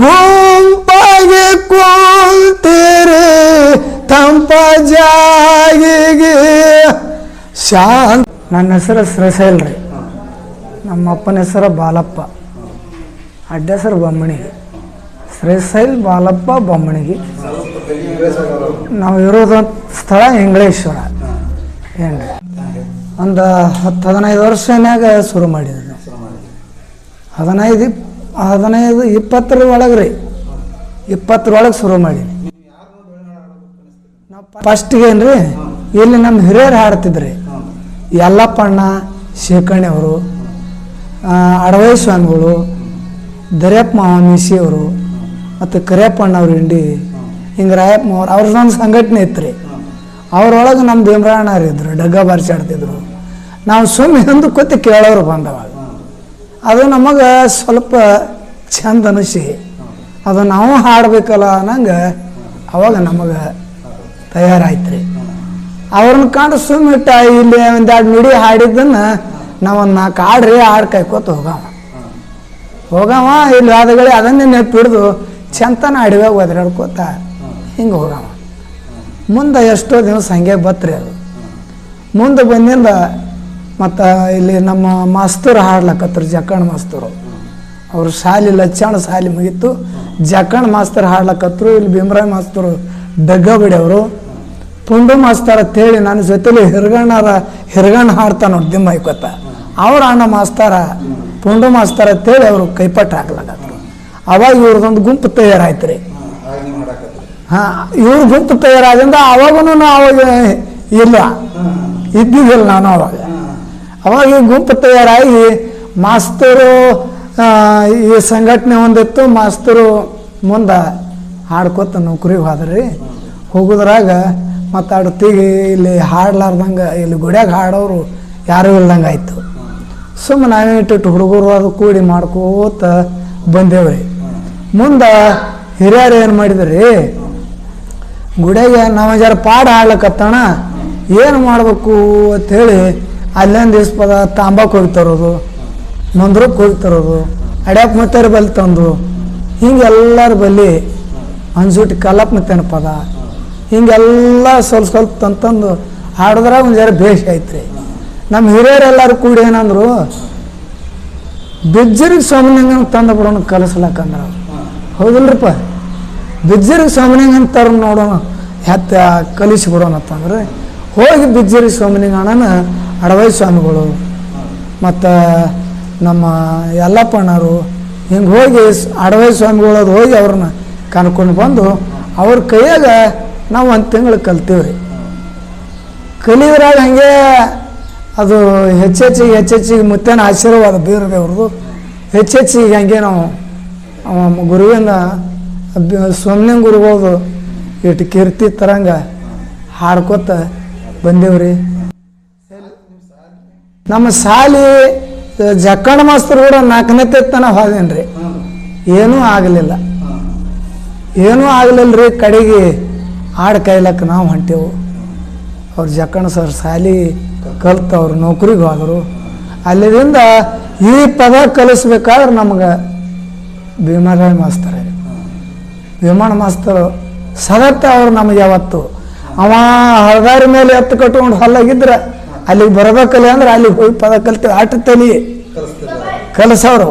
ಗುಂಪಾಗಿ ಕುಂತೀರಿ, ತಂಪ ಜಾಗಿಗೆ. ಶಾಂತ ನನ್ನ ಹೆಸರು ಶ್ರೀಶೈಲ್ ರೀ. ನಮ್ಮ ಅಪ್ಪನ ಹೆಸರು ಬಾಲಪ್ಪ. ಅಡ್ಡ ಹೆಸರು ಬೊಮ್ಮಣಿಗೆ ಶ್ರೀಶೈಲ್ ಬಾಲಪ್ಪ ಬೊಮ್ಮಣಿಗೆ. ನಾವು ಇರೋದು ಸ್ಥಳ ಇಂಗ್ಲೇಶ್ವರ. ಏನು ಒಂದು ಹತ್ತು ಹದಿನೈದು ವರ್ಷನಾಗ ಶುರು ಮಾಡಿದ್ವಿ ನಾವು. ಹದಿನೈದು ಹದಿನೈದು, ಇಪ್ಪತ್ತರ ಒಳಗೆ ರೀ. ಇಪ್ಪತ್ತರೊಳಗೆ ಶುರು ಮಾಡೀನಿ ನಾವು ಫಸ್ಟಿಗೆ ಏನು ರೀ ಇಲ್ಲಿ ನಮ್ಮ ಹಿರಿಯರು ಹಾಡ್ತಿದ್ರಿ. ಯಲ್ಲಪ್ಪಣ್ಣ ಶೇಖರಣೆ ಅವರು ಅಡವೈ ಸ್ವಾಮಿಗಳು ದರ್ಯಪ್ಪ ಮಾವ ಮೀಸಿಯವರು ಮತ್ತು ಕರಿಯಪ್ಪಣ್ಣ ಅವ್ರ ಹಿಂಡಿ, ಹಿಂಗೆ ರಾಯಪ್ಪ ಅವ್ರು ಅವ್ರದ್ದೊಂದು ಸಂಘಟನೆ ಇತ್ತು ರೀ ಅವ್ರೊಳಗೆ ನಮ್ಮ ಭೀಮರಾಯಣ್ಣವ್ರು ಇದ್ರು, ಡಗ್ಗ ಬಾರಿಸಾಡ್ತಿದ್ರು. ನಾವು ಸುಮ್ಮನೆ ಹಿಂದಕ್ಕೆ ಕೂತು ಕೇಳೋರು ಬಂದವಾಗ ಅದು ನಮಗೆ ಸ್ವಲ್ಪ ಚಂದ ಅನಿಸಿ ಅದು ನಾವು ಹಾಡಬೇಕಲ್ಲ ಅನ್ನಂಗೆ ಅವಾಗ ನಮಗೆ ತಯಾರಾಯ್ತು ರೀ ಅವ್ರನ್ನ ಕಂಡು ಸುಮ್ಮಿಟ್ಟ ಇಲ್ಲಿ ಒಂದೆರಡು ನುಡಿ ಹಾಡಿದ್ದನ್ನು ನಾವು ಒಂದು ನಾಲ್ಕು ಹಾಡ್ರಿ ಹಾಡು ಕಾಯ್ಕೋತ ಹೋಗವ. ಹೋಗವ, ಇಲ್ಲಿ ಅದಗಳಿ ಅದನ್ನೇ ನೆಪ್ಪಿಡ್ದು ಚಂತನ ಅಡಿವೆ ಒದರಾಡ್ಕೋತ ಹಿಂಗೆ ಹೋಗವ. ಮುಂದೆ ಎಷ್ಟೋ ದಿವಸ ಹಂಗೆ ಬತ್ರಿ ಅದು. ಮುಂದೆ ಬಂದಿಂದ ಮತ್ತು ಇಲ್ಲಿ ನಮ್ಮ ಮಾಸ್ತರು ಹಾಡ್ಲಕತ್ರು ಜಕ್ಕಣ್ಣ ಮಾಸ್ತರು. ಅವ್ರು ಶಾಲೆ ಲಚ್ಚಾಣ ಶಾಲೆ ಮುಗಿತ್ತು ಜಕಣ್ ಮಾಸ್ತರ್ ಹಾಡ್ಲಕತ್ರು, ಇಲ್ಲಿ ಭೀಮರಾಯ್ ಮಾಸ್ತರು ದಗ್ಗ ಅವರು. ಪುಂಡು ಮಾಸ್ತರ್ ಅಂತೇಳಿ ನನ್ನ ಜೊತೆಲಿ ಹಿರಗಣ್ಣರ ಹಿರ್ಗಣ್ಣ ಹಾಡ್ತಾ ನೋಡಿ ದಿಮ್ಮ ಐಕೋತ ಅವ್ರ ಅಣ್ಣ ಮಾಸ್ತರ, ಪುಂಡು ಮಾಸ್ತಾರ ಅಂತೇಳಿ ಅವರು ಕೈಪಟ್ಟು ಹಾಕ್ಲಕತ್ರು ಅವಾಗ ಇವ್ರದೊಂದು ಗುಂಪು ತಯಾರಾಯ್ತು ರೀ. ಹಾಂ, ಇವ್ರ ಗುಂಪು ತಯಾರಾದ್ರಿಂದ ಅವಾಗೂ ಅವಾಗ ಇಲ್ಲ. ಇದ್ದಿದ್ದಿಲ್ಲ ನಾನು ಅವಾಗ. ಅವಾಗ ಈ ಗುಂಪು ತಯಾರಾಗಿ ಮಾಸ್ತರು ಈ ಸಂಘಟನೆ ಒಂದಿತ್ತು, ಮಾಸ್ತರು ಮುಂದೆ ಹಾಡ್ಕೊತ ನೌಕರಿಗೆ ಹೋದ್ರಿ. ಹೋಗುದ್ರಾಗ ಮತ್ತು ಅಡ್ತಿಗೆ ಇಲ್ಲಿ ಹಾಡ್ಲಾರ್ದಂಗೆ, ಇಲ್ಲಿ ಗುಡ್ಯಾಗ ಹಾಡೋರು ಯಾರೂ ಇಲ್ದಂಗೆ ಆಯಿತು. ಸುಮ್ಮನೆ ನಾವೇ ಇಟ್ಟಿಟ್ಟು ಹುಡುಗರು ಅದು ಕೂಡಿ ಮಾಡ್ಕೋತ ಬಂದೇವ್ರಿ. ಮುಂದೆ ಹಿರಿಯರು ಏನು ಮಾಡಿದ್ರಿ? ಗುಡಿಯಾಗ ನಾವು ಜರ ಪಾಡ ಹಾಡ್ಲಕತ್ತಣ, ಏನು ಮಾಡಬೇಕು ಅಂಥೇಳಿ ಅಲ್ಲೊಂದು ದಿವ್ಸ ಪದ ತಾಂಬಾಕ್ ಹೋಗಿ ತರೋದು. ಮಂದ್ರಕ್ಕೆ ಹೋಗಿ ತರೋದು, ಅಡ್ಯಾಕ ಮತ್ತಾರ ಬಲ್ಲಿ ತಂದು ಹಿಂಗೆಲ್ಲರ ಬಲ್ಲಿ ಅನ್ಸೂಟಿ ಕಲಪ್ ಮತ್ತೇನ ಪದ ಹಿಂಗೆಲ್ಲ ಸ್ವಲ್ಪ ಸ್ವಲ್ಪ ತಂತಂದು ತಂದು ಹಾಡಿದ್ರಾಗ ಒಂದು ಜರ ಭೇಷ ಐತ್ರಿ ನಮ್ಮ ಹಿರಿಯರೆಲ್ಲರೂ ಕೂಡಿ ಏನಂದ್ರು, ಬಿಜ್ಜರಿಗೆ ಸೋಮಲಿಂಗನ ತಂದು ಬಿಡೋಣ ಕಲಿಸ್ಲಕ್ಕಂದ್ರ ಹೌದಿಲ್ರಿಪ್ಪ? ಬಿಜ್ಜರಿಗೆ ಸೋಮಲಿಂಗನ ತರ ನೋಡೋಣ, ಹೆತ್ತ ಕಲಿಸಿ ಬಿಡೋಣ ಅಂತಂದ್ರೆ, ಹೋಗಿ ಬಿಜ್ಜರಿ ಅಣ್ಣನ ಅಡವೈ ಸ್ವಾಮಿಗಳು, ಮತ್ತು ನಮ್ಮ ಯಲ್ಲಪ್ಪಣ್ಣರು ಹಿಂಗೆ ಹೋಗಿ ಅಡವೈ ಸ್ವಾಮಿಗಳು ಅದು ಹೋಗಿ ಅವ್ರನ್ನ ಕನ್ಕೊಂಡು ಬಂದು ಅವ್ರ ಕೈಯಾಗ ನಾವು ಒಂದು ತಿಂಗಳು ಕಲ್ತೀವಿ ರೀ ಕಲಿಯೋದ್ರಾಗ ಹಂಗೆ ಅದು ಹೆಚ್ಚೆಚ್ಚಿಗೆ ಹೆಚ್ಚೆಚ್ಚಿಗೆ ಮುತ್ತೇನ ಆಶೀರ್ವಾದ ಬೀರದೇವ್ರದ್ದು ಹೆಚ್ಚೆಚ್ಚಿಗೆ ಹಂಗೆ ನಾವು ಗುರುವಿಂದ ಸೊಮ್ನೆ ಗುರುಗಳದು ಇಟ್ಟು ಕೀರ್ತಿ ತರಂಗ ಹಾಡ್ಕೊತ ಬಂದೇವ್ರಿ. ನಮ್ಮ ಶಾಲಿ ಜಕ್ಕಣ ಮಾಸ್ತರು ಕೂಡ ನಾಲ್ಕನೇ ತನ ಹೋದೇನ್ರಿ. ಏನೂ ಆಗಲಿಲ್ಲ. ಏನೂ ಆಗಲಿಲ್ಲ ರೀ ಕಡೆಗೆ ಹಾಡು ಕಾಯ್ಲಕ್ಕ ನಾವು ಹೊಂಟೇವು. ಅವ್ರು ಜಕ್ಕಣ ಸರ್ ಸಾಲಿ ಕಲ್ತು ಅವ್ರು ನೌಕರಿಗೆ ಹೋದರು ಅಲ್ಲಿಂದ ಈ ಪದ ಕಲಿಸ್ಬೇಕಾದ್ರೆ ನಮ್ಗೆ ಭೀಮರಾಯ ಮಾಸ್ತರ್ ವಿಮಾನ ಮಾಸ್ತರು ಸದತ್ತ ಅವ್ರು ನಮಗೆ ಯಾವತ್ತು? ಅವ ಹಳದಾರಿ ಮೇಲೆ ಎತ್ತು ಕಟ್ಕೊಂಡು ಹೊಲ್ಲಾಗಿದ್ರೆ ಅಲ್ಲಿಗೆ ಬರಬೇಕಲ್ಲ ಅಂದ್ರೆ ಅಲ್ಲಿಗೆ ಹೋಗಿ ಪದ ಕಲ್ತ ಆಟ ತಲಿ. ಕಲಸವ್ರು.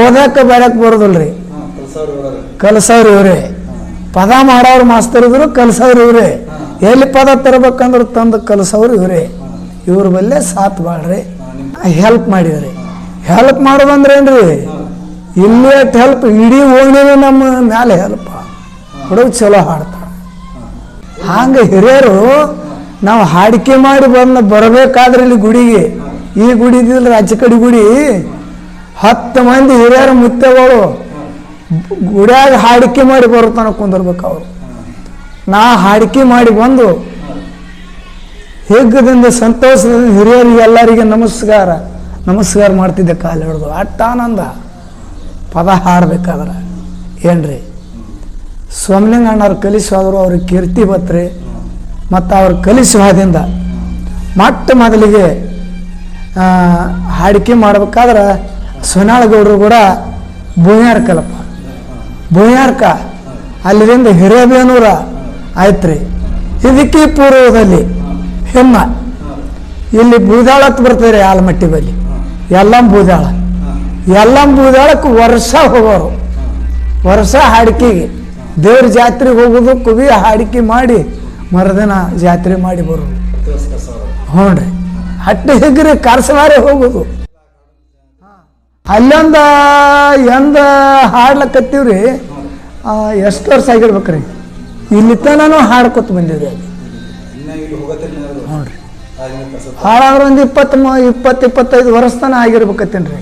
ಓದಕ್ಕ ಬರಕ್ಕೆ ಬರೋದಿಲ್ರಿ. ಕಲಸವ್ರು ಇವ್ರೆ. ಪದ ಮಾಡೋರು ಮಾಸ್ತರ್ ಇದ್ರು ಕಲ್ಸವ್ರು ಇವ್ರೆ. ಎಲ್ಲಿ ಪದ ತರಬೇಕಂದ್ರೆ ತಂದು ಕಲಸವ್ರು ಇವರೇ. ಇವ್ರ ಬಲ್ಲೇ ಸಾತ್ ಬಾಳ್ರಿ. ಹೆಲ್ಪ್ ಮಾಡಿದ್ರಿ. ಹೆಲ್ಪ್ ಮಾಡೋದಂದ್ರೆ ಏನ್ರಿ? ಇಲ್ಲೇ ಹೆಲ್ಪ್, ಇಡೀ ಓಣಿನೇ ನಮ್ಮ ಮ್ಯಾಲೆ ಹೆಲ್ಪ್. ಹುಡುಗ ಚಲೋ ಹಾಡ್ತಾರೆ ಹಂಗೆ ಹಿರಿಯರು ನಾವು ಹಾಡಿಕೆ ಮಾಡಿ ಬಂದು ಬರಬೇಕಾದ್ರೆ ಇಲ್ಲಿ ಗುಡಿಗೆ. ಈ ಗುಡಿ ಇದ್ದಿಲ್ಲ ಆಚೆ ಕಡೆ ಗುಡಿ. ಹತ್ತು ಮಂದಿ ಹಿರಿಯರ ಮುತ್ತೆಗಳು ಗುಡಿಯಾಗ ಹಾಡಿಕೆ ಮಾಡಿ ಬರುತ್ತಾನ ಕುಂದಿರ್ಬೇಕು ಅವರು. ನಾ ಹಾಡಿಕೆ ಮಾಡಿ ಬಂದು ಹೆಗ್ಗದಿಂದ ಸಂತೋಷದಿಂದ ಹಿರಿಯರಿಗೆ ಎಲ್ಲರಿಗೆ ನಮಸ್ಕಾರ. ನಮಸ್ಕಾರ ಮಾಡ್ತಿದ್ದೆ ಕಾಲು ಹಿಡಿದು. ಅಟ್ಟ ಆನಂದ. ಪದ ಹಾಡ್ಬೇಕಾದ್ರೆ. ಏನ್ರಿ? ಸೋಮಲಿಂಗ ಅಣ್ಣವ್ರು ಕಲಿಸೋದ್ರು, ಅವ್ರಿಗೆ ಕೀರ್ತಿ ಬತ್ರಿ ಮತ್ತು ಅವ್ರು ಕಲಿಸುವಾದಿಂದ ಮೊಟ್ಟ ಮೊದಲಿಗೆ ಹಾಡಿಕೆ ಮಾಡ್ಬೇಕಾದ್ರೆ ಸೋನಾಳಗೌಡರು ಕೂಡ ಭೂಯಾರ್ಕಲ್ಲಪ್ಪ ಭೂಯಾರ್ಕ ಅಲ್ಲಿಂದ ಹಿರೇಬೇನೂರ ಆಯ್ತು ರೀ ಇದಕ್ಕೆ ಪೂರ್ವದಲ್ಲಿ ಹೆಮ್ಮ. ಇಲ್ಲಿ ಬೂದಾಳತ್ತು ಬರ್ತದೆ ರೀ ಆಲಮಟ್ಟಿ ಬಲ್ಲಿ. ಎಲ್ಲಂ ಬೂದಾಳ ಎಲ್ಲಂ ಬೂದಾಳಕ್ಕೆ ವರ್ಷ ಹೋಗೋರು. ವರ್ಷ ಹಾಡಿಕೆಗೆ. ದೇವ್ರ ಜಾತ್ರೆಗೆ ಹೋಗೋದು, ಕುವಿ ಹಾಡಿಕೆ ಮಾಡಿ ಮರುದಿನ ಜಾತ್ರೆ ಮಾಡಿ ಬರೋದು ಹ್ಞೂ ರೀ ಹಟ್ಟಿ ಹಿಗ್ರಿ ಕಾರ್ಸವಾರೆ ಹೋಗೋದು. ಅಲ್ಲೊಂದ ಎಂದ ಹಾಡ್ಲಕತ್ತೀವ್ರಿ. ಎಷ್ಟು ವರ್ಷ ಆಗಿರ್ಬೇಕ್ರಿ? ಇಲ್ಲಿ ತನೂ ಹಾಡ್ಕೊತ ಬಂದಿದೆ ಅಲ್ಲಿ ಇನ್ನ ಇಲ್ಲಿ ಹೋಗತ್ತಿಲ್ಲ ಹ್ಞೂ ರೀ ಹಾಳಾದ್ರೆ ಒಂದು ಇಪ್ಪತ್ತು ಇಪ್ಪತ್ತು ಇಪ್ಪತ್ತೈದು ವರ್ಷ ತನ ಆಗಿರ್ಬೇಕತ್ತೇನ್ರಿ.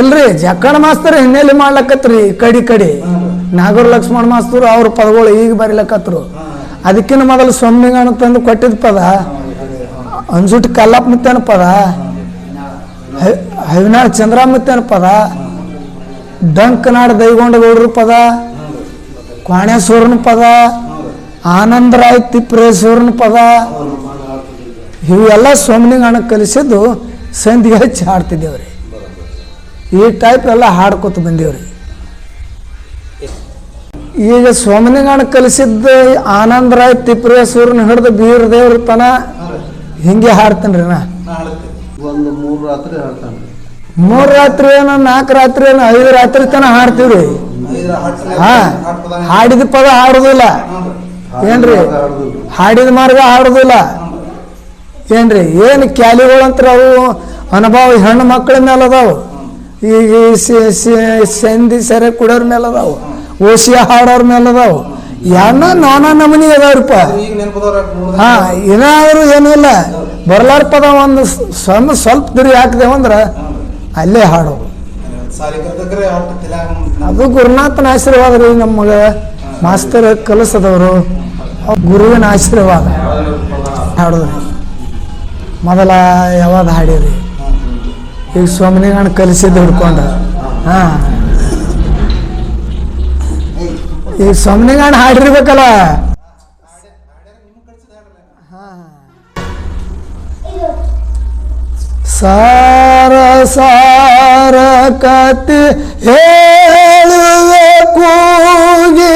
ಇಲ್ರಿ ಜಕ್ಕಣ ಮಾಸ್ತರ್ ಹಿನ್ನೆಲೆ ಮಾಡ್ಲಕತ್ರಿ, ಕಡಿ ಕಡಿ. ನಾಗೂರ್ ಲಕ್ಷ್ಮಣ ಮಾಸ್ತರು ಅವ್ರ ಪದಗಳು ಈಗ ಬರೀಲಕ್ಕತ್ರು ಅದಕ್ಕಿಂತ ಮೊದಲು ಸೊಮ್ಮಿಗಣ ತಂದು ಕೊಟ್ಟಿದ್ದ ಪದ. ಅಂಜುಟ್ ಕಲ್ಲಪ್ಪ ಮುತ್ತೇನ ಪದ. ಹೈ- ಚಂದ್ರ ಮುತ್ತೇನ ಪದ. ಡಂಕನಾಡ್ ದೈಗೊಂಡಗೌಡ್ರ ಪದ. ಕ್ವಾಣೇಶ್ವರನ ಪದ. ಆನಂದರಾಯ್ ತಿಪ್ರೇಶ್ವರನ ಪದ. ಇವೆಲ್ಲ ಸೋಮನಿಗಣ ಕಲಿಸಿದ್ದು ಸಂಧಿಗೆ ಹಚ್ಚಿ ಹಾಡ್ತಿದ್ದೇವ್ರಿ. ಈ ಟೈಪ್ ಎಲ್ಲ ಹಾಡ್ಕೊತ ಬಂದೇವ್ರಿ. ಈಗ ಸೋಮನಿಗಣ ಕಲಿಸಿದ್ದ ಆನಂದರಾಯ್ ಸೂರ್ಯನ ಹಿಡಿದು ಬೀರ್ ದೇವ್ರ ತನ ಹಿಂಗೆ ಹಾಡ್ತೇನ್ರಿ ನಾ? ಒಂದು ಮೂರು ರಾತ್ರಿ ಹಾಡ್ತಾನೆ. ಮೂರು ರಾತ್ರಿ ಏನೋ ನಾಲ್ಕು ರಾತ್ರಿ ಏನೋ ಐದು ರಾತ್ರಿ ತನ ಹಾಡ್ತೀವ್ರಿ. ಹಾ ಹಾಡಿದ ಪದ ಹಾಡುದಿಲ್ಲ. ಏನ್ರಿ? ಹಾಡಿದ ಮಾರ್ಗ ಹಾಡುದಿಲ್ಲ. ಏನ್ರಿ? ಏನು ಕ್ಯಾಲಿಗಳಂತ್ರ ಅವು ಅನುಭವ ಹೆಣ್ಣು ಮಕ್ಕಳ ಮೇಲೆ ಅದಾವು. ಈಗ ಸಂಧಿ ಸೆರೆ ಕುಡೋರ್ ಮೇಲೆ ಅದಾವು. ಓಸಿ ಹಾಡೋರ ಮೇಲೆ ಅದಾವು ಯಾನ ನಾನಾ ನಮನಿ ಅದಾವ್ರಪ್ಪ. ಹಾ, ಏನಾದ್ರು ಏನಿಲ್ಲ ಬರ್ಲಾರ ಪದ ಒಂದು ಸಣ್ಣ ಸ್ವಲ್ಪ ದುರಿ ಅಲ್ಲೇ ಹಾಡೋದು. ಸಾಲಿ ಕರ್ದಕ್ರೆ ಒಟ್ಟು ಅದು ಗುರುನಾಥನ ಆಶೀರ್ವಾದ ರೀ ನಮಗ ಮಾಸ್ತರ್ ಕಲಿಸದವರು. ಗುರುವಿನ ಆಶೀರ್ವಾದ. ಹಾಡೋದ್ರಿ. ಮೊದಲ ಯಾವಾಗ ಹಾಡಿರಿ ಈಗ ಸ್ವಾಮಿನಿಗಣ್ಣ ಕಲಿಸಿದ್ದು ಹಿಡ್ಕೊಂಡು. ಹಾ. ಈಗ ಸೊಮ್ನಿಗಾಣ ಹಾಡಿರ್ಬೇಕಲ್ಲ. ಸಾರ ಸಾರ ಕತೆ ಹೇಳುವೆ ಕೂಗಿ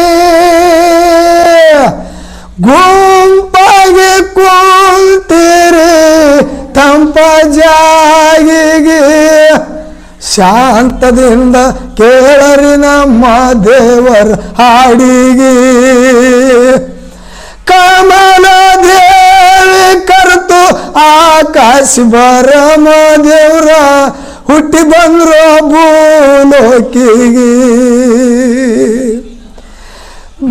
ಗುಂಪಾಗಿ ಕೂತಿರಿ ತಂಪ ಜಾಗಿಗೆ ಶಾಂತದಿಂದ ಕೇಳರಿ ನಮ್ಮ ದೇವರ ಹಾಡಿಗೆ. ಕಮಲ ದೇವಿ ಕರೆತು ಆಕಾಶ ಬರಮ ದೇವ್ರ ಹುಟ್ಟಿ ಬಂದ್ರೋ ಭೂಲೋಕಿಗೆ.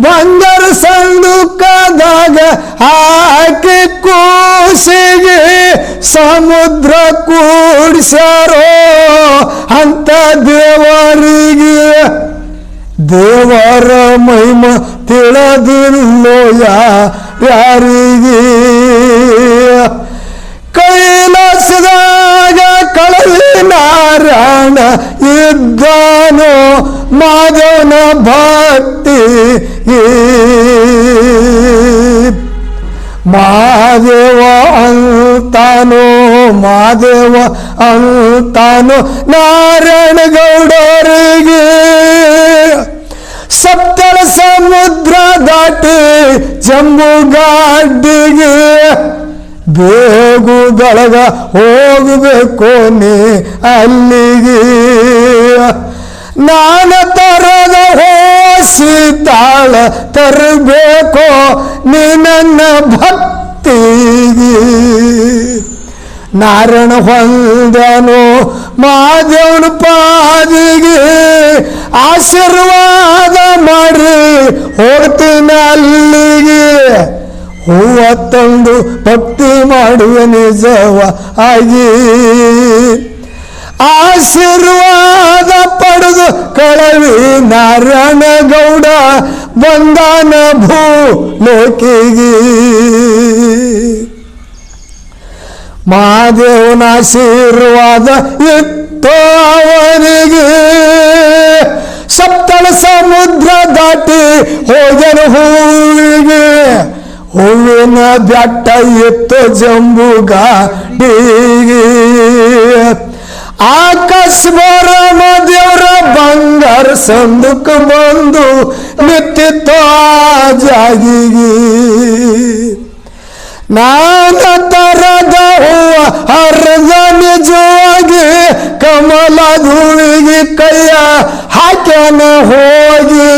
ಬಂಗಾರ ಸಂದುಕದಾಗ ಹಾಕಿ ಕೂಸಿಗೆ ಸಮುದ್ರ ಕೂಡಿಸ್ಯಾರೋ ಅಂತ ದೇವರಿಗೆ. ದೇವರ ಮಹಿಮ ತಿಳಿದಿಲ್ಲೋ ಯಾರಿಗೆ ಕೈಲಾಸದಾಗ ಕಳವಿ ನಾರಾಯಣ ಇದ್ದಾನೋ ಮಾಧವನ ಭಕ್ತಿ ಮಾದೇವ ಅಂತಾನು ಮಾದೇವ ಅಂತಾನು, ನಾರಾಯಣ ಗೌಡರಿಗೆ ಸಪ್ತಳ ಸಮುದ್ರ ದಾಟಿ ಜಂಬುಗಾಡಿಗೆ ಬೆಳಗ ಹೋಗಬೇಕು ನೀ ಅಲ್ಲಿಗೆ. ನಾನು ತರದ ಹೋಸಿ ತಾಳ ತರಬೇಕೋ ನೀ ನನ್ನ ಭಕ್ತಿಗೆ? ನಾರಾಯಣ ಹೊಂದನು ಮಾದೇವನ ಪಾದಿಗೆ, ಆಶೀರ್ವಾದ ಮಾಡಿ ಹೋಗ್ತೀನಿ ಅಲ್ಲಿಗೆ. ಹೂವ ತಂದು ಭಕ್ತಿ ಮಾಡುವ ನಿಜವ ಆಗಿ. ಆಶೀರ್ವಾದ ಪಡೆದು ಕಳವಿ ನಾರಾಯಣ ಗೌಡ ಬಂದಾನ ಭೂ ಲೋಕಿಗೆ. ಮಹಾದೇವನ ಆಶೀರ್ವಾದ ಇತ್ತು ಅವನಿಗೆ. ಸಪ್ತಳ ಸಮುದ್ರ ದಾಟಿ ಹೋಗನು ಹೂವಿಗೆ. ಹೂವಿನ ಬೆಟ್ಟ ಇತ್ತು ಜಂಬುಗಾಡಿಗೆ. ಆಕಾಶ ಬರಮ ದೇವ್ರ ಬಂಗಾರ ಸಂದುಕ ಬಂದು ನಿಂತಿತ್ತು ಆ ಜಾಗಿಗೆ ನಾನ ತರದ ಹೂವ ಹರದ ನಿಜವಾಗಿ ಕಮಲ ಧೂಳಿಗೆ ಕೈಯ ಹಾಕ್ಯಾನ ಹೋಗಿ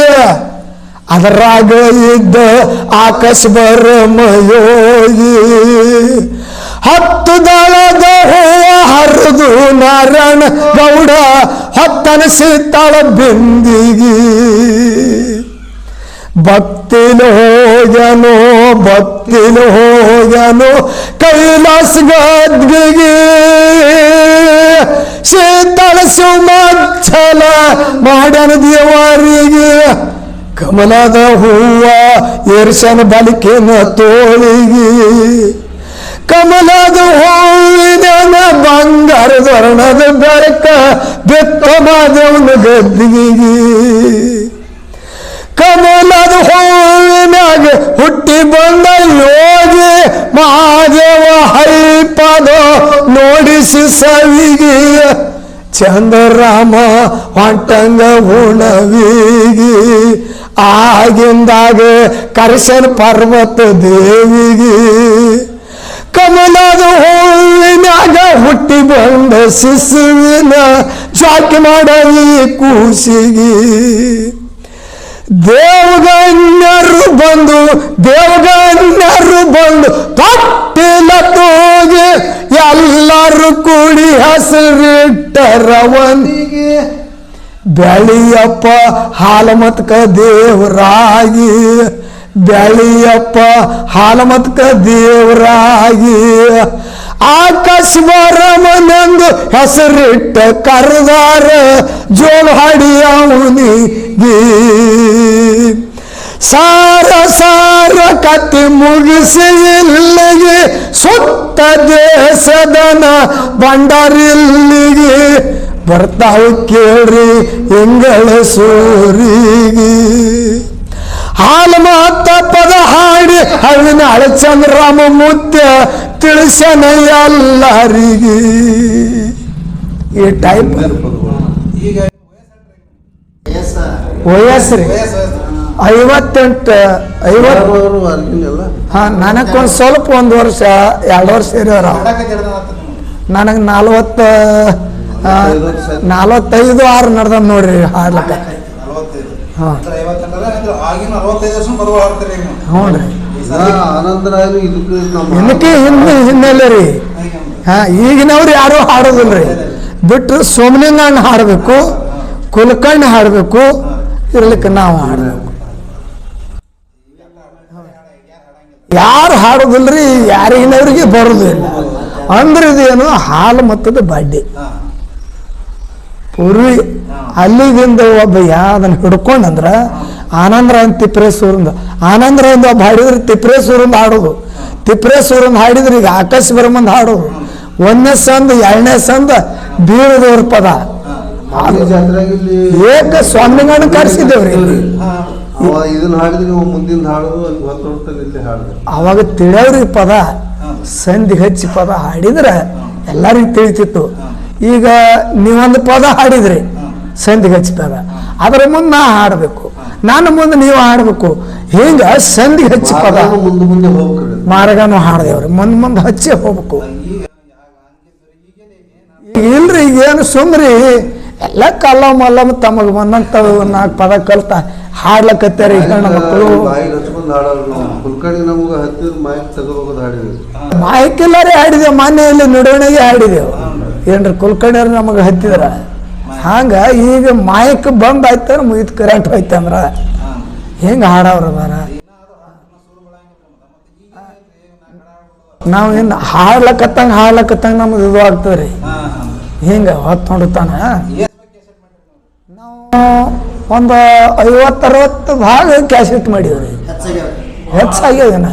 ಅದರಾಗ ಇದ್ದ ಆಕಾಶ ಬರಮಯೋಗಿ ಹತ್ತು ದಳದ ಹೂವ ಹರಿದು ನಾರಾಯಣ ಗೌಡ ಹೊತ್ತನಸಿತ್ತಾಳ ಬಿಂದಿಗಿ ಭಕ್ತಿಲು ಹೋಗ್ಯಾನೋ ಭಕ್ತಿಲು ಹೋಗ್ಯಾನೋ ಕೈಲಾಸ ಗದ್ಗಿಗೆ ಶೀತಳ ಸುಮಚ್ಚಲ ಮಾಡ್ಯಾನ ದೇವರಿಗೆ ಕಮಲದ ಹೂವ ಏರ್ಸನ ಬಲಿಕಿನ ತೋಳಿಗೆ ಕಮಲದ ಹೂವಿನ ಬಂಗಾರದ ವರ್ಣದ ಬೆಳಕ ಬೆತ್ತ ಮಾದೇವನ ಗದ್ದಿಗೆ. ಕಮಲದ ಹೂವಿನಾಗ ಹುಟ್ಟಿ ಬಂದ ಯೋಗಿ ಮಹಾದೇವ ಹರಿಪದ ನೋಡಿಸಿ ಸವಿಗೆ. ಚಂದ್ರರಾಮ ಹೊಂಟಂಗ ಉಣವಿಗೆ. ಆಗಿಂದಾಗ ಕರ್ಸನ್ ಪರ್ವತ ದೇವಿಗೆ ಕಮಲದ ಹೂವಿನಾಗ ಹುಟ್ಟಿ ಬಂದ ಶಿಶುವಿನ ಜಾಕಿ ಮಾಡಿ ಕೂಸಿಗೆ. ದೇವಗಣ್ಯರು ಬಂದು ದೇವಗಣ್ಯರು ಬಂದು ಕಟ್ಟಿಲ ತೋಗಿ ಎಲ್ಲರೂ ಕೂಡಿ ಹೆಸರಿಟ್ಟರವನಿಗೆ. ಬೆಳಿಯಪ್ಪ ಹಾಲಮತ್ಕ ದೇವರಾಗಿ ಬೆಳಿಯಪ್ಪ ಹಾಲಮತ್ಕ ದೇವರಾಗಿ ಆಕಾಶ ಬರಮನೆಂದು ಹೆಸರಿಟ್ಟ ಕರೆದಾರ ಜೋಳ ಹಾಡಿ ಅವನಿಗೆ ಸಾರ ಸಾರ ಕತ್ತಿ ಮುಗಿಸಿ ಇಲ್ಲಿಗೆ, ಸುತ್ತ ದೇಶದನ ಬಂಡಾರಿಲ್ಲಿಗೆ ಬರ್ತಾವು ಕೇಳ್ರಿ ಎಂಗಳ ಸೂರಿಗೆ. ಹಾಲು ಮಾತ ಪದ ಹಾಡಿ ಅವಿನ ಚಂದ್ರರಾಮ ಮುತ್ಯ ತಿಳಿಸನ ಎಲ್ಲರಿಗೆ ಈ ಟೈಪ್ ಈಗ ವಯಸ್ಸು ರೀ. ವಯಸ್ಸು ಐವತ್ತೆಂಟು ಐವತ್ತು ಹಾ ನನಗೊಂದು ಸ್ವಲ್ಪ ಒಂದು ವರ್ಷ ಎರಡು ವರ್ಷ ಇರೋರ. ನನಗೆ ನಲ್ವತ್ತು ನಲ್ವತ್ತೈದು ಆರು ನಡ್ದ ನೋಡ್ರಿ ಹಾಡ್ಲಕ್ಕ. ಇದಕ್ಕೆ ಹಿಂದೆ ಹಿನ್ನೆಲೆ ರೀ. ಹಾಂ ಈಗಿನವ್ರು ಯಾರು ಹಾಡೋದಿಲ್ಲ ರೀ. ಬಿಟ್ಟು ಸೋಮಲಿಂಗಣ್ಣ ಹಾಡಬೇಕು ಕುಲಕರ್ಣಿ ಹಾಡಬೇಕು ಇರ್ಲಿಕ್ಕೆ ನಾವು ಹಾಡಬೇಕು. ಯಾರು ಹಾಡೋದಿಲ್ರಿ ಯಾರಿಗಿನವ್ರಿಗೆ ಬರೋದಿಲ್ಲ. ಅಂದ್ರೆ ಇದೇನು ಹಾಲು ಮತ್ತದ ಬಡ್ಡಿ. ಪೂರ್ವಿ ಅಲ್ಲಿಗಿಂದ ಒಬ್ಬ ಯಾವ್ದನ್ನ ಹಿಡ್ಕೊಂಡಂದ್ರ ಸೂರಂದ ಆನಂದ್ರ ಒಂದು ಒಬ್ಬ ಹಾಡಿದ್ರೆ ತಿಪ್ರೇಶ್ವರಿಂದ ಹಾಡೋದು. ತಿಪ್ರೇಶ್ವರಿಂದ ಹಾಡಿದ್ರೆ ಈಗ ಆಕಾಶ ಬರಮಂದ ಹಾಡೋದು. ಒಂದನೇ ಸಂದ, ಎರಡನೇ ಸಂದ ಬೀಳದವ್ರ ಪದ. ಏಕ ಸ್ವಾಮಿಗಳನ್ನ ಕರ್ಸಿದ್ದೇವ್ರಿ. ಅವಾಗ ತಿಳಿಯವ್ರಿ ಪದ. ಸಂಧಿ ಹಚ್ಚಿ ಪದ ಹಾಡಿದ್ರೆ ಎಲ್ಲರಿಗೂ ತಿಳಿತಿತ್ತು. ಈಗ ನೀವೊಂದು ಪದ ಹಾಡಿದ್ರಿ ಸಂಧಿ ಹಚ್ಚಿ ಪದ ಅದ್ರ ಮುಂದೆ ನಾ ಹಾಡಬೇಕು. ನಾನು ಮುಂದೆ ನೀವು ಹಾಡಬೇಕು. ಹಿಂಗೆ ಸಂಧಿ ಹಚ್ಚಿ ಪದ. ಮಾರ್ಗನು ಹಾಡ್ದೇವ್ರಿ. ಮುಂದೆ ಮುಂದೆ ಹಚ್ಚಿ ಹೋಗ್ಬೇಕು. ಈಗ ಇಲ್ರಿ ಈಗ ಏನು ಸುಮ್ರಿ. ಎಲ್ಲ ಕಲ್ಲ ಮಲ್ಲಮ್ ತಮಗೆ ಬಂದಂತ ನಾಲ್ಕು ಪದ ಕಲ್ತ ಹಾಡ್ಲಕತ್ತಾರೆ ಹೆಣ್ಣು ಮಕ್ಕಳು. ಹಾಡಿದೆವು. ಮನೆಯಲ್ಲಿ ನಡವಣಿಗೆ ಹಾಡಿದೆವು. ಏನ್ರಿ ಕುಲ್ಕರ್ಣಿಯವ್ರು ನಮಗೆ ಹತ್ತಿದ್ರ? ಹಂಗ ಈಗ ಮಾಯಕ್ ಬಂದ್ ಆಯ್ತಾರ ಮುಗಿತ್ ಕರೆಂಟ್ ಹೋಯ್ತಂದ್ರ. ಹೆಂಗ ಹಾಡವ್ರ ಬಾರ? ನಾವು ಏನು ಹಾಡ್ಲಕತ್ತಂಗ ಹಾಡ್ಲಕತ್ತಂಗ ನಮ್ಗೆ ಇದು ಆಗ್ತದೆ ರೀ ಹಿಂಗೆ ಹೊತ್ತು ನೀವು? ಒಂದು ಐವತ್ತು ಅರವತ್ತು ಭಾಗ ಕ್ಯಾಸೆಟ್ ಮಾಡೀವ್ರಿ. ಹೆಚ್ಚಾಗ್ಯದೇನ?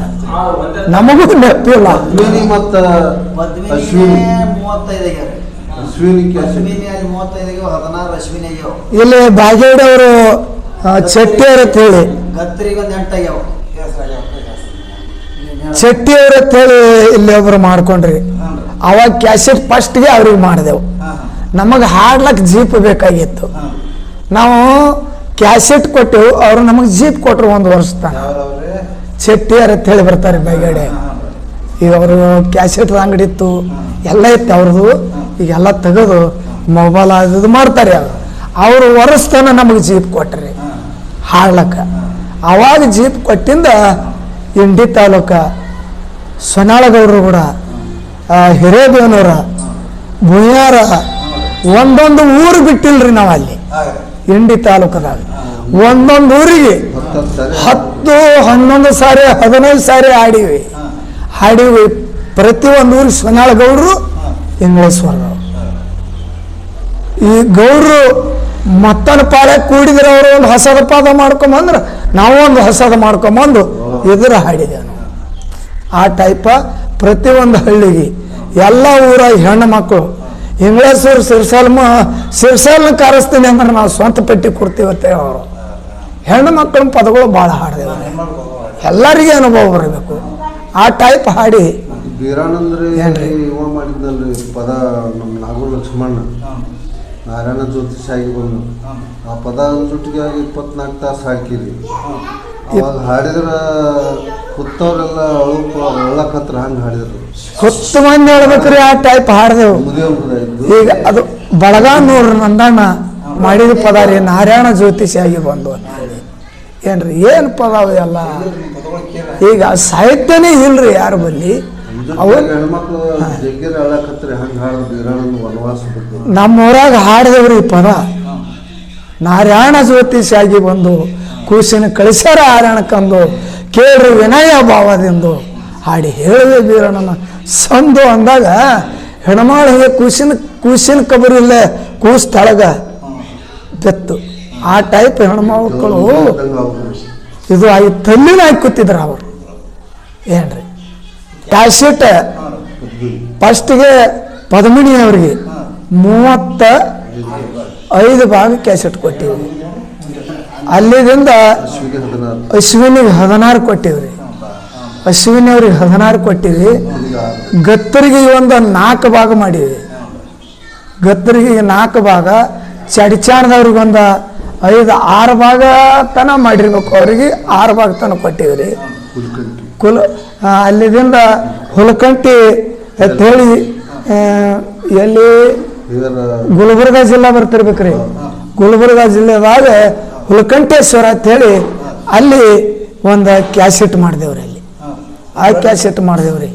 ನಮಗೂ ನೆನಪಿಲ್ಲ ಅಶ್ವಿನಿ ಬಾಗೇಡ ಅವರು ಹದಿನಾರು ಇಲ್ಲಿ ಬಾಗೇಡವರು ಅವರು ಅಂತ ಹೇಳಿ. ಗತ್ತರಿಗೆ ಒಂದು ಎಂಟು ಆಗ್ಯಾವ ಚೆಟ್ಟಿಯವ್ರ ಅಂತ ಹೇಳಿ ಇಲ್ಲಿ ಒಬ್ರು ಮಾಡ್ಕೊಂಡ್ರಿ. ಅವಾಗ ಕ್ಯಾಸೆಟ್ ಫಸ್ಟ್ಗೆ ಅವ್ರಿಗೆ ಮಾಡಿದೆವು. ನಮಗೆ ಹಾಡ್ಲಕ್ಕೆ ಜೀಪ್ ಬೇಕಾಗಿತ್ತು. ನಾವು ಕ್ಯಾಸೆಟ್ ಕೊಟ್ಟೆವು ಅವರು ನಮಗೆ ಜೀಪ್ ಕೊಟ್ಟರು ಒಂದು ವರ್ಷ ತನಕ. ಯಾವ್ರವ್ರೆ? ಚೆಟ್ಟಿಯರ್ ಅಂತ ಹೇಳಿ ಬರ್ತಾರೆ ಬೈಗಡೆ ಈಗ ಅವರು ಕ್ಯಾಸೆಟ್ ಅಂಗಡಿ ಇತ್ತು ಎಲ್ಲ ಇತ್ತು ಅವ್ರದ್ದು ಈಗೆಲ್ಲ ತೆಗೆದು ಮೊಬೈಲ್ ಅದು ಮಾಡ್ತಾರೆ ಅದು ಅವರು ಒರೆಸ್ತಾನ ನಮಗೆ ಜೀಪ್ ಕೊಟ್ರಿ. ಹಾಡ್ಲಕ್ಕ. ಅವಾಗ ಜೀಪ್ ಕೊಟ್ಟಿಂದ ಇಂಡಿ ತಾಲೂಕ ಸೊನಾಳಗೌಡರು ಕೂಡ ಹಿರೇದೇವನವರ ಭುಯಾರ ಒಂದೊಂದು ಊರು ಬಿಟ್ಟಿಲ್ರಿ ನಾವು ಅಲ್ಲಿ. ಇಂಡಿ ತಾಲೂಕದಾಗ. ಒಂದೊಂದು ಊರಿಗೆ ಹತ್ತು, ಹನ್ನೊಂದು ಸಾರಿ, ಹದಿನೈದು ಸಾರಿ ಆಡಿವಿ ಹಾಡೀವಿ ಪ್ರತಿ ಒಂದು ಊರಿಗೆ ಸೊನಾಳ ಗೌಡ್ರು ಇಂಗ್ಲೇಶ್ವರದವ್ರು ಈ ಗೌಡ್ರು ಮತ್ತನ ಪಾಳೆ ಕೂಡಿದ್ರೆ ಅವರು ಒಂದು ಹೊಸದ ಪಾದ ಮಾಡ್ಕೊಂಬಂದ್ರೆ ನಾವು ಒಂದು ಹೊಸದ ಮಾಡ್ಕೊಂಬಂದು ಎದುರು ಹಾಡಿದೆ ಆ ಟೈಪ ಪ್ರತಿಯೊಂದು ಹಳ್ಳಿಗೆ ಎಲ್ಲ ಊರ ಹೆಣ್ಣು ಮಕ್ಕಳು, ಇಂಗ್ಲೇಶ್ವರ ಸಿರ್ಸಲ್ಮ, ಸಿರ್ಸಲ್ನ ಕಾರಿಸ್ತೀನಿ ಅಂದ್ರೆ ನಾವು ಸ್ವಂತ ಪೆಟ್ಟಿ ಕೊಡ್ತೀವತ್ತೆ ಅವರು. ಹೆಣ್ಣು ಮಕ್ಕಳ ಪದಗಳು ಭಾಳ ಹಾಡಿದೆ ಎಲ್ಲರಿಗೆ ಅನುಭವ ಬರಬೇಕು. ಆ ಟೈಪ್ ಹಾಡಿ ಬೀರಾನಂದ್ರೆ ಇವಾಗ ಇವ ಮಾಡಿದ್ನಲ್ರಿ ಪದ ನಮ್ಮ ನಾಗು ಲಕ್ಷ್ಮಣ್ಣ ನಾರಾಯಣ ಜ್ಯೋತಿಷಾಗಿ ಬಂದು. ಆ ಪದ ಜೊತೆಗೆ ಇಪ್ಪತ್ನಾಲ್ಕು ತಾಸು ಹಾಕಿರಿ. ಅವಾಗ ಹಾಡಿದ್ರ ಕುತ್ತವ್ರೆಲ್ಲ ಅಳಕತ್ರ ಅಳ್ಳಕತ್ರ ಹಂಗೆ ಹಾಡಿದ್ರು. ಹೊತ್ತು ಮಂದಿ ಹೇಳ್ಬೇಕ್ರಿ ಆ ಟೈಪ್ ಹಾಡಿದೆವು. ಈಗ ಅದು ಬಳಗ ನೋಡ್ರಿ ನಂದಣ್ಣ ಮಾಡಿದ ಪದ ರೀ ನಾರಾಯಣ ಜ್ಯೋತಿಷಿಯಾಗಿ ಬಂದು ಅಂತ ಹೇಳಿ. ಏನ್ರಿ ಏನು ಪದ ಅವೆಲ್ಲ ಈಗ ಸಾಹಿತ್ಯನೇ ಇಲ್ರಿ ಯಾರ ಬಲ್ಲಿ? ಹಂಗೆ ನಮ್ಮೂರಾಗ ಹಾಡಿದವ್ರಿ ಪದ. ನಾರಾಯಣ ಜ್ಯೋತಿಷಿಯಾಗಿ ಬಂದು ಕೂಸಿನ ಕಳಿಸ್ಯಾರ ಹಾರಾಣಕ್ಕಂದು ಕೇಳ್ರಿ ವಿನಯ ಭಾವದಿಂದು ಹಾಡಿ ಹೇಳಿದೆ ಬೀರಣ್ಣನ ಸಂದು ಅಂದಾಗ ಹೆಣ್ಮಾಳಿಗೆ ಕೂಸಿನ ಕೂಸಿನ ಕಬರಿಲ್ಲ ಕೂಸ್ ತಳಗ ಬೆತ್ತು. ಆ ಟೈಪ್ ಹೆಣ್ಮಕ್ಳು ಇದು ಆಗಿ ತಲ್ಲಿನ ಹಾಕಿ ಕೂತಿದ್ರ ಅವರು. ಏನ್ರಿ? ಕ್ಯಾಸೆಟ್ ಫಸ್ಟ್ಗೆ ಪದ್ಮಿಣಿ ಅವರಿಗೆ ಮೂವತ್ತ ಐದು ಭಾಗ ಕ್ಯಾಸೆಟ್ ಕೊಟ್ಟಿವಿ ಅಲ್ಲಿದಿಂದ ಅಶ್ವಿನಿಗೆ ಹದಿನಾರು ಕೊಟ್ಟಿವ್ರಿ. ಅಶ್ವಿನಿ ಅವ್ರಿಗೆ ಹದಿನಾರು ಕೊಟ್ಟಿವಿ ಗತ್ತರಿಗೆ ಒಂದು ನಾಲ್ಕು ಭಾಗ ಮಾಡೀವಿ ಗತ್ತರಿಗೆ ನಾಲ್ಕು ಭಾಗ ಚಡಿಚಾಣದವ್ರಿಗೆ ಒಂದು ಐದು ಆರು ಭಾಗ ತನ ಮಾಡಿರ್ಬೇಕು. ಅವ್ರಿಗೆ ಆರು ಭಾಗ ತನ ಕೊಟ್ಟಿವ್ರಿ. ಕುಲ ಅಲ್ಲಿದಿಂದ ಹುಲಕಂಟಿ ಅಂತ ಹೇಳಿ ಎಲ್ಲಿ ಗುಲ್ಬರ್ಗ ಜಿಲ್ಲಾ ಬರ್ತಿರ್ಬೇಕ್ರಿ. ಗುಲ್ಬರ್ಗ ಜಿಲ್ಲೆದಾಗ ಹುಲಕಂಠೇಶ್ವರ ಹೇಳಿ ಅಲ್ಲಿ ಒಂದು ಕ್ಯಾಸೆಟ್ ಮಾಡಿದೇವ್ರಿ ಅಲ್ಲಿ. ಆ ಕ್ಯಾಸೆಟ್ ಮಾಡಿದೇವ್ರಿ.